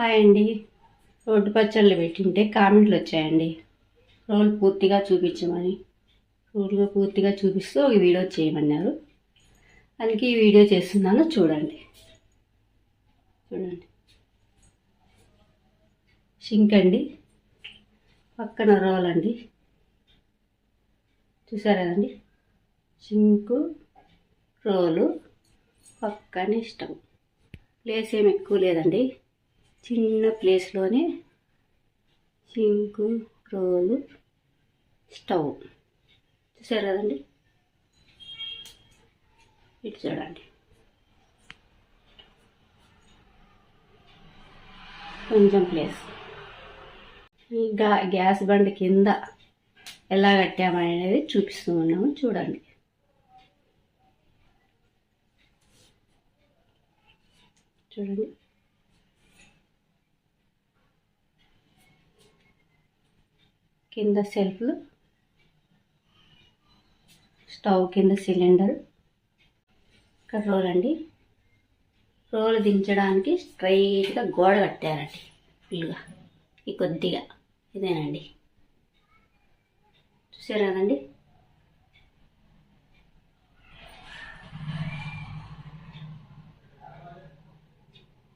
Hi అండి. Road పచ్చళ్ళు పెట్టింటే కామెంట్లు వచ్చాయండి. రోల్ పూర్తిగా చూపించమని. రోడ్లు పూర్తిగా చూపిస్తూ ఒక వీడియో చేయమన్నారు. అందుకే ఈ వీడియో చేస్తున్నాను చూడండి. చూడండి. షింక్ అండి. పక్కన రోల్ అండి. చూసారా కదండి షింకు రోలు పక్కనే ఇష్టం ప్లేస్ ఏం ఎక్కువ లేదండి. చిన్న ప్లేస్లోనే సింకు రోలు స్టవ్. చూసారు కదండి? ఇటు చూడండి. కొంచెం ప్లేస్. ఈ గా గ్యాస్ బండ్ కింద ఎలా కట్టామనేది చూపిస్తూ ఉన్నాము. చూడండి. చూడండి. కింద సెల్ఫ్లు స్టవ్ కింద సిలిండర్. ఇక్కడ రోల్ అండి. రోల్ దించడానికి స్ట్రైట్గా గోడ కట్టారండి ఫుల్గా. ఈ కొద్దిగా ఇదేనండి. చూసారు కదండి?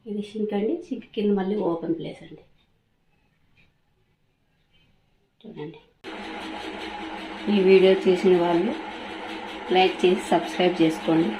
ఇది సింక్ అండి సింక్ కింద మళ్ళీ ఓపెన్ ప్లేస్ అండి. చేయండి. ఈ వీడియో చూసిన వాళ్ళు లైక్ చేసి సబ్స్క్రైబ్ చేసుకోండి.